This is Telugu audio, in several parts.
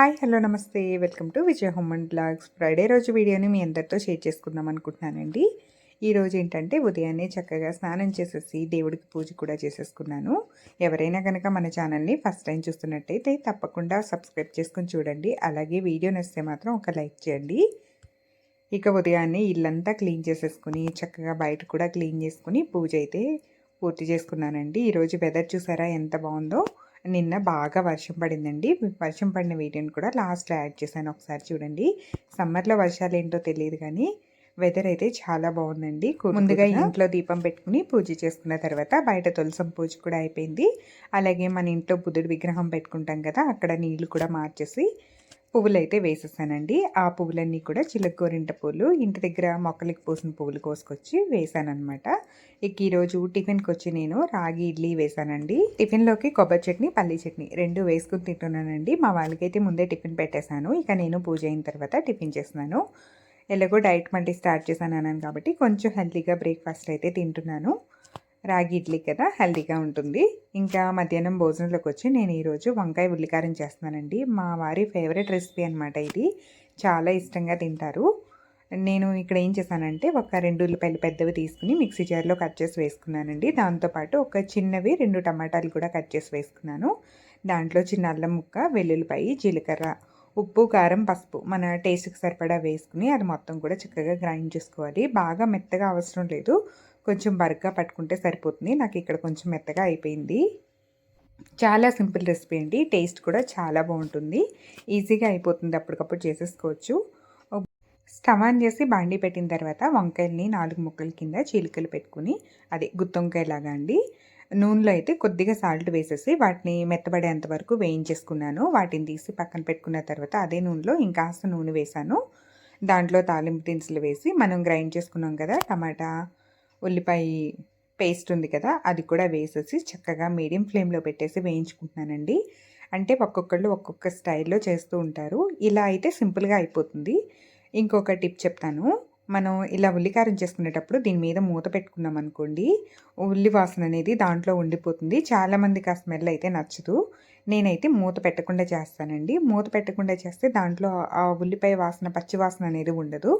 హాయ్ హలో నమస్తే. Welcome to Vijaya home and blogs. Friday రోజు వీడియోని మీ అందరితో షేర్ చేసుకుందాం అనుకుంటున్నానండి. ఈరోజు ఏంటంటే ఉదయాన్నే చక్కగా స్నానం చేసేసి దేవుడికి పూజ కూడా చేసేసుకున్నాను. ఎవరైనా కనుక మన ఛానల్ని ఫస్ట్ టైం చూస్తున్నట్టయితే తప్పకుండా సబ్స్క్రైబ్ చేసుకుని చూడండి. అలాగే వీడియో నచ్చితే మాత్రం ఒక లైక్ చేయండి. ఇక ఉదయాన్నే ఇల్లంతా క్లీన్ చేసేసుకుని చక్కగా బయట కూడా క్లీన్ చేసుకుని పూజ అయితే పూర్తి చేసుకున్నానండి. ఈరోజు వెదర్ చూసారా ఎంత బాగుందో? నిన్న బాగా వర్షం పడిందండి. వర్షం పడిన వీడియోని కూడా లాస్ట్లో యాడ్ చేశాను. ఒకసారి చూడండి. సమ్మర్లో వర్షాలు ఏంటో తెలియదు కానీ వెదర్ అయితే చాలా బాగుందండి. ముందుగా ఇంట్లో దీపం పెట్టుకుని పూజ చేసుకున్న తర్వాత బయట తులసం పూజ కూడా అయిపోయింది. అలాగే మన ఇంట్లో బుద్ధుడి విగ్రహం పెట్టుకుంటాం కదా అక్కడ నీళ్ళు కూడా మార్చేసి పువ్వులు అయితే వేసేసానండి. ఆ పువ్వులన్నీ కూడా చిలకూరింట పూలు ఇంటి దగ్గర మొక్కలకి పూసిన పువ్వులు కోసుకొచ్చి వేసానమాట ఇక ఈరోజు టిఫిన్కి వచ్చి నేను రాగి ఇడ్లీ వేసానండి. టిఫిన్లోకి కొబ్బరి చట్నీ పల్లి చట్నీ రెండు వేసుకుని తింటున్నానండి. మా వాళ్ళకైతే ముందే టిఫిన్ పెట్టేశాను. ఇక నేను పూజ అయిన తర్వాత టిఫిన్ చేస్తున్నాను. ఎలాగో డైట్ మళ్ళీ స్టార్ట్ చేశాను అన్నాను కాబట్టి కొంచెం హెల్తీగా బ్రేక్ఫాస్ట్ అయితే తింటున్నాను. రాగి ఇడ్లీ కదా హెల్దీగా ఉంటుంది. ఇంకా మధ్యాహ్నం భోజనంలోకి వచ్చి నేను ఈరోజు వంకాయ ఉల్లికారం చేస్తున్నానండి. మా వారి ఫేవరెట్ రెసిపీ అనమాట ఇది. చాలా ఇష్టంగా తింటారు. నేను ఇక్కడ ఏం చేశానంటే ఒక రెండు ఉల్లిపాయలు పెద్దవి తీసుకుని మిక్సీ జార్లో కట్ చేసి వేసుకున్నానండి. దాంతోపాటు ఒక చిన్నవి రెండు టమాటాలు కూడా కట్ చేసి వేసుకున్నాను. దాంట్లో చిన్న అల్లం ముక్క వెల్లుల్లిపాయి జీలకర్ర ఉప్పు కారం పసుపు మన టేస్ట్కి సరిపడా వేసుకుని అది మొత్తం కూడా చక్కగా గ్రైండ్ చేసుకోవాలి. బాగా మెత్తగా అవసరం లేదు. కొంచెం బరగ్గా పట్టుకుంటే సరిపోతుంది. నాకు ఇక్కడ కొంచెం మెత్తగా అయిపోయింది. చాలా సింపుల్ రెసిపీ అండి. టేస్ట్ కూడా చాలా బాగుంటుంది. ఈజీగా అయిపోతుంది అప్పటికప్పుడు చేసేసుకోవచ్చు. స్టవ్ ఆన్ చేసి బాండి పెట్టిన తర్వాత వంకాయల్ని నాలుగు ముక్కల కింద చీలికలు పెట్టుకుని అదే గుత్తొంకాయలాగా అండి. నూనెలో అయితే కొద్దిగా సాల్ట్ వేసేసి వాటిని మెత్తబడేంత వరకు వేయించేసుకున్నాను. వాటిని తీసి పక్కన పెట్టుకున్న తర్వాత అదే నూనెలో ఇంకాస్త నూనె వేసాను దాంట్లో తాలింపు దినుసులు వేసి మనం గ్రైండ్ చేసుకున్నాం కదా టమాటా ఉల్లిపాయ పేస్ట్ ఉంది కదా అది కూడా వేసేసి చక్కగా మీడియం ఫ్లేమ్లో పెట్టేసి వేయించుకుంటున్నానండి. అంటే ఒక్కొక్కళ్ళు ఒక్కొక్క స్టైల్లో చేస్తూ ఉంటారు. ఇలా అయితే సింపుల్గా అయిపోతుంది. ఇంకొక టిప్ చెప్తాను. మనం ఇలా ఉల్లికారం చేసుకునేటప్పుడు దీని మీద మూత పెట్టుకున్నాం అనుకోండి ఉల్లి వాసన అనేది దాంట్లో ఉండిపోతుంది. చాలామందికి ఆ స్మెల్ అయితే నచ్చదు. నేనైతే మూత పెట్టకుండా చేస్తానండి. మూత పెట్టకుండా చేస్తే దాంట్లో ఆ ఉల్లిపాయ వాసన పచ్చి వాసన అనేది ఉండదు.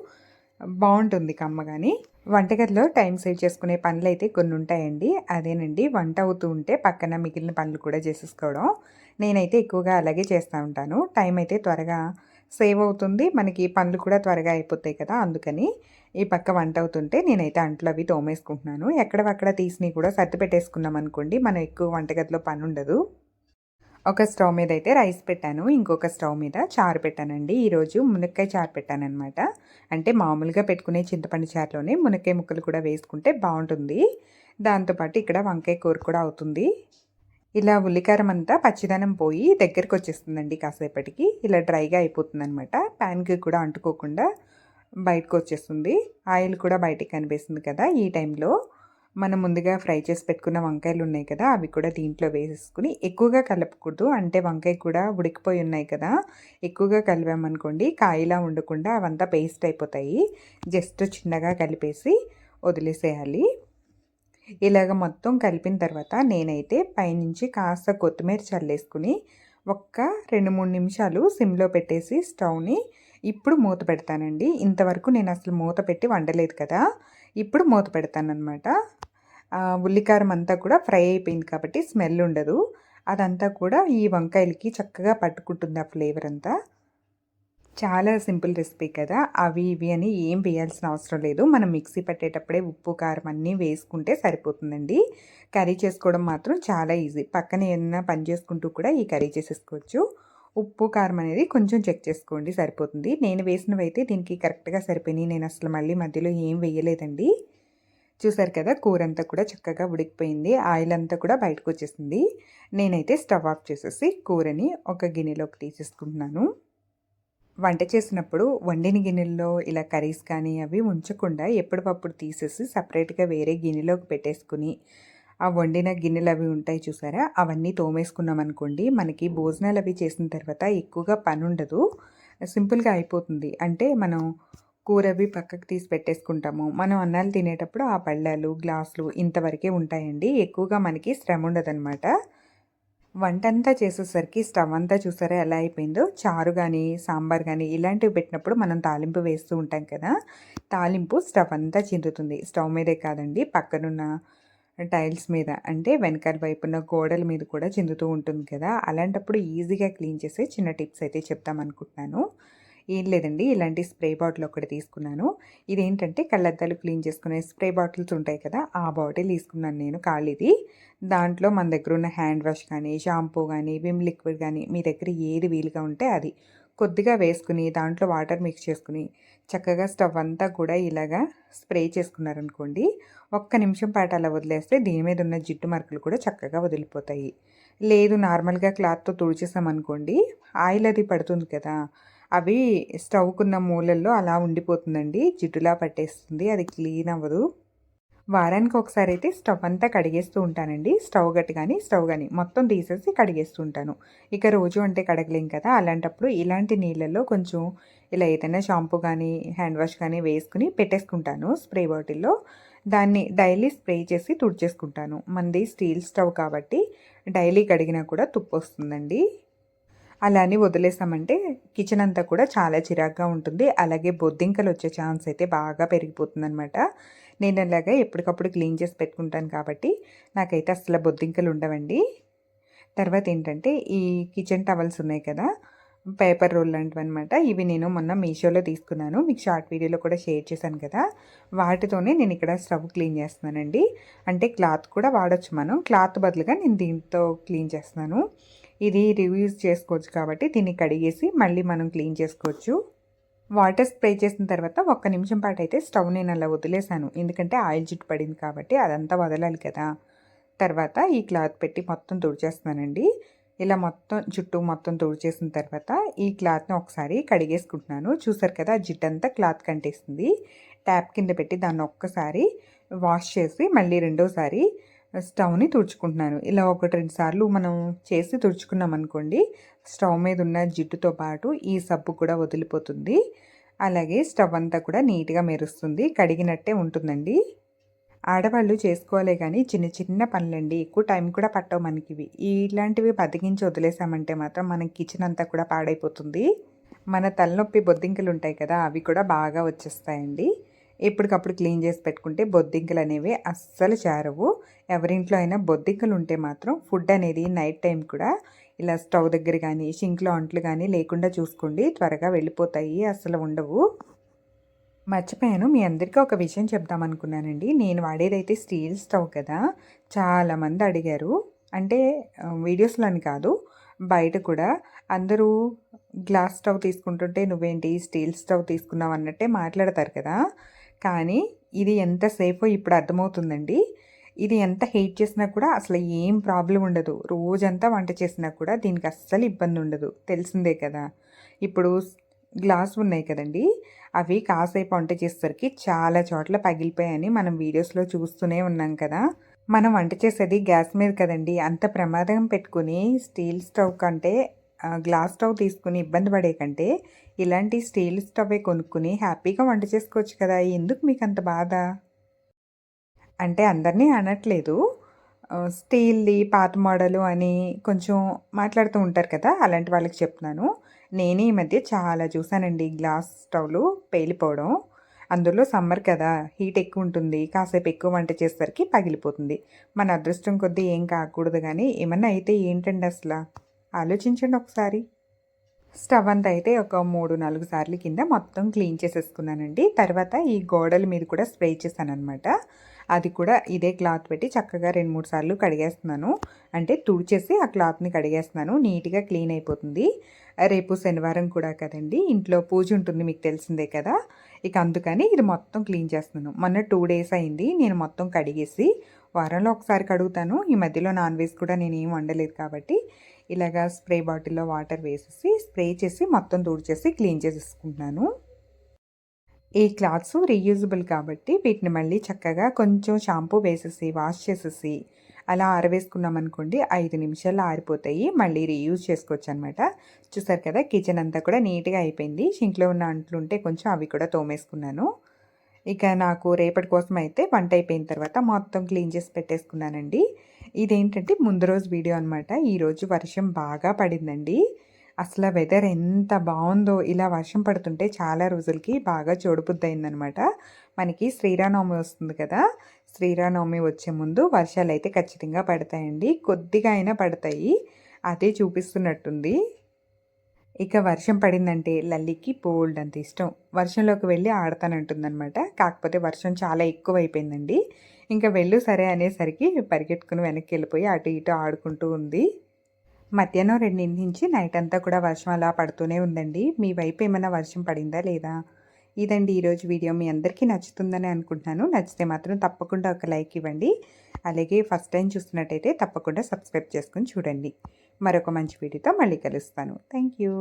బాగుంటుంది కమ్మగాని వంటగదిలో టైం సేవ్ చేసుకునే పనులు అయితే కొన్ని ఉంటాయండి అదేనండి వంట అవుతూ ఉంటే పక్కన మిగిలిన పనులు కూడా చేసేసుకోవడం. నేనైతే ఎక్కువగా అలాగే చేస్తూ ఉంటాను. టైం అయితే త్వరగా సేవ్ అవుతుంది. మనకి పనులు కూడా త్వరగా అయిపోతాయి కదా అందుకని ఈ పక్క వంట అవుతుంటే నేనైతే అంట్లు అవి తోమేసుకుంటున్నాను. ఎక్కడవక్కడ తీసినవి కూడా సర్ది పెట్టేసుకున్నాం అనుకోండి మనం ఎక్కువ వంటగదిలో పని ఉండదు ఒక స్టవ్ మీద అయితే రైస్ పెట్టాను. ఇంకొక స్టవ్ మీద చారు పెట్టానండి. ఈరోజు మునక్కాయ చారు పెట్టాను అనమాట అంటే మామూలుగా పెట్టుకునే చింతపండు చారులోనే మునక్కాయ ముక్కలు కూడా వేసుకుంటే బాగుంటుంది. దాంతోపాటు ఇక్కడ వంకాయ కూర కూడా అవుతుంది. ఇలా ఉల్లికారం అంతా పచ్చిదనం పోయి దగ్గరికి వచ్చేస్తుందండి కాసేపటికి. ఇలా డ్రైగా అయిపోతుంది అనమాట ప్యాన్కి కూడా అంటుకోకుండా బయటకు వచ్చేస్తుంది. ఆయిల్ కూడా బయటికి కనిపిస్తుంది కదా ఈ టైంలో. మనం ముందుగా ఫ్రై చేసి పెట్టుకున్న వంకాయలు ఉన్నాయి కదా అవి కూడా దీంట్లో వేసేసుకుని ఎక్కువగా కలపకూడదు. అంటే వంకాయ కూడా ఉడికిపోయి ఉన్నాయి కదా ఎక్కువగా కలిపామనుకోండి కాయలా ఉండకుండా అవంతా పేస్ట్ అయిపోతాయి. జస్ట్ చిన్నగా కలిపేసి వదిలేసేయాలి. ఇలాగ మొత్తం కలిపిన తర్వాత నేనైతే పైనుంచి కాస్త కొత్తిమీర చల్లేసుకుని ఒక్క రెండు మూడు నిమిషాలు సిమ్లో పెట్టేసి స్టవ్ని ఇప్పుడు మూత పెడతానండి. ఇంతవరకు నేను అసలు మూత పెట్టి వండలేదు కదా. ఇప్పుడు మూత పెడతానమాట ఉల్లికారం అంతా కూడా ఫ్రై అయిపోయింది కాబట్టి స్మెల్ ఉండదు. అదంతా కూడా ఈ వంకాయలకి చక్కగా పట్టుకుంటుంది ఆ ఫ్లేవర్ అంతా. చాలా సింపుల్ రెసిపీ కదా. అవి ఇవి అని ఏం వేయాల్సిన అవసరం లేదు. మనం మిక్సీ పట్టేటప్పుడే ఉప్పు కారం అన్నీ వేసుకుంటే సరిపోతుందండి. కర్రీ చేసుకోవడం మాత్రం చాలా ఈజీ. పక్కన ఏదైనా పని చేసుకుంటూ కూడా ఈ కర్రీ చేసేసుకోవచ్చు. ఉప్పు కారం అనేది కొంచెం చెక్ చేసుకోండి సరిపోతుంది. నేను వేసినవి అయితే దీనికి కరెక్ట్గా సరిపోయినాయి. నేను అసలు మళ్ళీ మధ్యలో ఏం వేయలేదండి. చూసారు కదా కూర అంతా కూడా చక్కగా ఉడికిపోయింది. ఆయిల్ అంతా కూడా బయటకు వచ్చేసింది. నేనైతే స్టవ్ ఆఫ్ చేసేసి కూరని ఒక గిన్నెలోకి తీసేసుకుంటున్నాను. వంట చేసినప్పుడు వండిన గిన్నెల్లో ఇలా కర్రీస్ కానీ అవి ఉంచకుండా ఎప్పటికప్పుడు తీసేసి సపరేట్గా వేరే గిన్నెలోకి పెట్టేసుకుని ఆ వండిన గిన్నెలు అవి ఉంటాయి చూసారా? అవన్నీ తోమేసుకున్నాం అనుకోండి మనకి భోజనాలు అవి చేసిన తర్వాత ఎక్కువగా పని ఉండదు సింపుల్గా అయిపోతుంది. అంటే మనం కూర అవి పక్కకు తీసి పెట్టేసుకుంటాము. మనం అన్నాలు తినేటప్పుడు ఆ పళ్ళాలు గ్లాసులు ఇంతవరకే ఉంటాయండి. ఎక్కువగా మనకి శ్రమ ఉండదన్నమాట. వంట అంతా చేసేసరికి స్టవ్ అంతా చూసారా ఎలా అయిపోయిందో? చారు కానీ సాంబార్ కానీ ఇలాంటివి పెట్టినప్పుడు మనం తాలింపు వేస్తూ ఉంటాం కదా? తాలింపు స్టవ్ అంతా చిందుతుంది. స్టవ్ మీదే కాదండి పక్కనున్న టైల్స్ మీద అంటే వెనకాల వైపున గోడల మీద కూడా చిందుతూ ఉంటుంది కదా. అలాంటప్పుడు ఈజీగా క్లీన్ చేసే చిన్న టిప్స్ అయితే చెప్తామనుకుంటున్నాను ఏం లేదండి ఇలాంటి స్ప్రే బాటిల్ ఒకటి తీసుకున్నాను. ఇదేంటంటే కళ్ళద్దాలు క్లీన్ చేసుకునే స్ప్రే బాటిల్స్ ఉంటాయి కదా ఆ బాటిల్ తీసుకున్నాను నేను ఖాళీది దాంట్లో మన దగ్గర ఉన్న హ్యాండ్ వాష్ కానీ షాంపూ కానీ విమ్ లిక్విడ్ కానీ మీ దగ్గర ఏది వీలుగా ఉంటే అది. కొద్దిగా వేసుకుని దాంట్లో వాటర్ మిక్స్ చేసుకుని చక్కగా స్టవ్ అంతా కూడా ఇలాగా స్ప్రే చేసుకున్నారనుకోండి ఒక్క నిమిషం పాటు అలా వదిలేస్తే దీని మీద ఉన్న జిడ్డు మరకలు కూడా చక్కగా వదిలిపోతాయి. లేదు నార్మల్గా క్లాత్తో తుడిచేసామనుకోండి ఆయిల్ అది పడుతుంది కదా అవి స్టవ్కున్న మూలల్లో అలా ఉండిపోతుందండి జిడ్డులా పట్టేస్తుంది అది క్లీన్ అవ్వదు. వారానికి ఒకసారి అయితే స్టవ్ అంతా కడిగేస్తూ ఉంటానండి. స్టవ్ గట్టి కానీ స్టవ్ కానీ మొత్తం తీసేసి కడిగేస్తూ ఉంటాను. ఇక రోజు అంటే కడగలేం కదా అలాంటప్పుడు ఇలాంటి నీళ్ళల్లో కొంచెం ఇలా ఏదైనా షాంపూ కానీ హ్యాండ్ వాష్ కానీ వేసుకుని పెట్టేసుకుంటాను స్ప్రే బాటిల్లో. దాన్ని డైలీ స్ప్రే చేసి తుడిచేసుకుంటాను. మంది స్టీల్ స్టవ్ కాబట్టి డైలీ కడిగినా కూడా తుప్పు వస్తుందండి. అలా అని వదిలేసామంటే కిచెన్ అంతా కూడా చాలా చిరాగ్గా ఉంటుంది. అలాగే బొద్దింకలు వచ్చే ఛాన్స్ అయితే బాగా పెరిగిపోతుంది అనమాట నేను అలాగే ఎప్పటికప్పుడు క్లీన్ చేసి పెట్టుకుంటాను కాబట్టి నాకైతే అసలు బొద్దింకలు ఉండవండి. తర్వాత ఏంటంటే ఈ కిచెన్ టవల్స్ ఉన్నాయి కదా పేపర్ రోల్ లాంటివి అనమాట ఇవి నేను మొన్న మీషోలో తీసుకున్నాను. మీకు షార్ట్ వీడియోలో కూడా షేర్ చేశాను కదా వాటితోనే నేను ఇక్కడ స్టవ్ క్లీన్ చేస్తున్నానండి. అంటే క్లాత్ కూడా వాడచ్చు మనం. క్లాత్ బదులుగా నేను దీంతో క్లీన్ చేస్తున్నాను. ఇది రివ్యూస్ చేసుకోవచ్చు కాబట్టి దీన్ని కడిగేసి మళ్ళీ మనం క్లీన్ చేసుకోవచ్చు. వాటర్ స్ప్రే చేసిన తర్వాత ఒక్క నిమిషం పాటు అయితే స్టవ్ నేను అలా వదిలేశాను. ఎందుకంటే ఆయిల్ జిట్టు పడింది కాబట్టి అదంతా వదలాలి కదా. తర్వాత ఈ క్లాత్ పెట్టి మొత్తం తుడిచేస్తున్నానండి. ఇలా మొత్తం జుట్టు మొత్తం తుడిచేసిన తర్వాత ఈ క్లాత్ని ఒకసారి కడిగేసుకుంటున్నాను. చూసారు కదా జిట్ అంతా క్లాత్ కంటేస్తుంది ట్యాప్ కింద పెట్టి దాన్ని ఒక్కసారి వాష్ చేసి మళ్ళీ రెండోసారి స్టవ్ని తుడుచుకుంటున్నాను. ఇలా ఒకటి రెండు సార్లు మనం చేసి తుడుచుకున్నాం అనుకోండి స్టవ్ మీద ఉన్న జిడ్డుతో పాటు ఈ సబ్బు కూడా వదిలిపోతుంది. అలాగే స్టవ్ అంతా కూడా నీట్గా మెరుస్తుంది కడిగినట్టే ఉంటుందండి. ఆడవాళ్ళు చేసుకోవాలి కానీ చిన్న చిన్న పనులండి ఎక్కువ టైం కూడా పట్టవు మనకి ఇవి. ఇలాంటివి బతికించి వదిలేసామంటే మాత్రం మన కిచెన్ అంతా కూడా పాడైపోతుంది. మన తలనొప్పి బొద్దింకలు ఉంటాయి కదా అవి కూడా బాగా వచ్చేస్తాయండి. ఎప్పటికప్పుడు క్లీన్ చేసి పెట్టుకుంటే బొద్దింకలు అనేవి అస్సలు చేరవు. ఎవరింట్లో అయినా బొద్దింకలు ఉంటే మాత్రం ఫుడ్ అనేది నైట్ టైం కూడా ఇలా స్టవ్ దగ్గర కానీ షింక్లో అంట్లు కానీ లేకుండా చూసుకోండి. త్వరగా వెళ్ళిపోతాయి అస్సలు ఉండవు. మర్చిపోయాను. మీ అందరికీ ఒక విషయం చెప్దామనుకున్నానండి నేను వాడేదైతే స్టీల్ స్టవ్ కదా చాలామంది అడిగారు. అంటే వీడియోస్లో అని కాదు బయట కూడా అందరూ గ్లాస్ స్టవ్ తీసుకుంటుంటే నువ్వేంటి స్టీల్ స్టవ్ తీసుకున్నావు అన్నట్టే మాట్లాడతారు కదా. కానీ ఇది ఎంత సేఫో ఇప్పుడు అర్థమవుతుందండి. ఇది ఎంత హీట్ చేసినా కూడా అసలు ఏం ప్రాబ్లం ఉండదు. రోజంతా వంట చేసినా కూడా దీనికి అస్సలు ఇబ్బంది ఉండదు. తెలిసిందే కదా. ఇప్పుడు గ్లాస్ ఉన్నాయి కదండి. అవి కాసేపు వంట చేసేసరికి చాలా చోట్ల పగిలిపోయాయని మనం వీడియోస్లో చూస్తూనే ఉన్నాం కదా. మనం వంట చేసేది గ్యాస్ మీద కదండి. అంత ప్రమాదం పెట్టుకుని స్టీల్ స్టవ్ కంటే గ్లాస్ స్టవ్ తీసుకుని ఇబ్బంది పడే కంటే ఇలాంటి స్టీల్ స్టవ్ కొనుక్కుని హ్యాపీగా వంట చేసుకోవచ్చు కదా ఎందుకు మీకు అంత బాధ? అంటే అందరినీ అనట్లేదు. స్టీల్ది పాత మోడలు అని కొంచెం మాట్లాడుతూ ఉంటారు కదా అలాంటి వాళ్ళకి చెప్తున్నాను. నేను ఈ మధ్య చాలా చూసానండి గ్లాస్ స్టవ్లు పేలిపోవడం. అందులో సమ్మర్ కదా హీట్ ఎక్కువ ఉంటుంది కాసేపు ఎక్కువ వంట చేసేసరికి పగిలిపోతుంది. మన అదృష్టం కొద్దీ ఏం కాకూడదు కానీ ఏమన్నా అయితే ఏంటండి అసలు? ఆలోచించండి ఒకసారి. స్టవ్ అంతా అయితే ఒక మూడు నాలుగు సార్లు కింద మొత్తం క్లీన్ చేసేసుకున్నానండి. తర్వాత ఈ గోడల మీద కూడా స్ప్రే చేశాను అనమాట అది కూడా ఇదే క్లాత్ పెట్టి చక్కగా రెండు మూడు సార్లు కడిగేస్తున్నాను. అంటే తుడిచేసి ఆ క్లాత్ని కడిగేస్తున్నాను. నీట్గా క్లీన్ అయిపోతుంది. రేపు శనివారం కూడా కదండి. ఇంట్లో పూజ ఉంటుంది మీకు తెలిసిందే కదా. ఇక అందుకని ఇది మొత్తం క్లీన్ చేస్తున్నాను. మొన్న టూ డేస్ అయింది. నేను మొత్తం కడిగేసి వారంలో ఒకసారి కడుగుతాను. ఈ మధ్యలో నాన్ వెజ్ కూడా నేను ఏం వండలేదు కాబట్టి ఇలాగా స్ప్రే బాటిల్లో వాటర్ వేసేసి స్ప్రే చేసి మొత్తం తుడిచేసి క్లీన్ చేసేసుకుంటున్నాను. ఈ క్లాత్స్ రీయూజబుల్ కాబట్టి వీటిని మళ్ళీ చక్కగా కొంచెం షాంపూ వేసేసి వాష్ చేసేసి అలా ఆరవేసుకున్నాం అనుకోండి ఐదు నిమిషాల్లో ఆరిపోతాయి. మళ్ళీ రీయూజ్ చేసుకోవచ్చు అనమాట చూసారు కదా కిచెన్ అంతా కూడా నీట్గా అయిపోయింది. షింక్లో ఉన్న అంట్లు ఉంటే కొంచెం అవి కూడా తోమేసుకున్నాను. ఇక నాకు రేపటి కోసం అయితే వంట అయిపోయిన తర్వాత మొత్తం క్లీన్ చేసి పెట్టేసుకున్నానండి. ఇదేంటంటే ముందు రోజు వీడియో అనమాట ఈరోజు వర్షం బాగా పడిందండి. అసలు వెదర్ ఎంత బాగుందో ఇలా వర్షం పడుతుంటే చాలా రోజులకి బాగా చూడబుద్ది మనకి శ్రీరామనవమి వస్తుంది కదా శ్రీరామనవమి వచ్చే ముందు వర్షాలు అయితే ఖచ్చితంగా పడతాయండి. కొద్దిగా అయినా పడతాయి. అదే చూపిస్తున్నట్టుంది. ఇక వర్షం పడిందంటే లల్లికి బోల్డ్ అంత ఇష్టం. వర్షంలోకి వెళ్ళి ఆడతానంటుందనమాట. కాకపోతే వర్షం చాలా ఎక్కువ అయిపోయిందండి ఇంకా వెళ్ళు సరే అనేసరికి పరిగెట్టుకుని వెనక్కి వెళ్ళిపోయి అటు ఇటు ఆడుకుంటూ ఉంది. మధ్యాహ్నం రెండింటి నుంచి నైట్ అంతా కూడా వర్షం అలా పడుతూనే ఉందండి. మీ వైపు ఏమైనా వర్షం పడిందా లేదా? ఇదండి ఈరోజు వీడియో. మీ అందరికీ నచ్చుతుందని అనుకుంటున్నాను. నచ్చితే మాత్రం తప్పకుండా ఒక లైక్ ఇవ్వండి. అలాగే ఫస్ట్ టైం చూస్తున్నట్టయితే తప్పకుండా సబ్స్క్రైబ్ చేసుకొని చూడండి. మరొక మంచి వీడియోతో మళ్ళీ కలుస్తాను. Thank you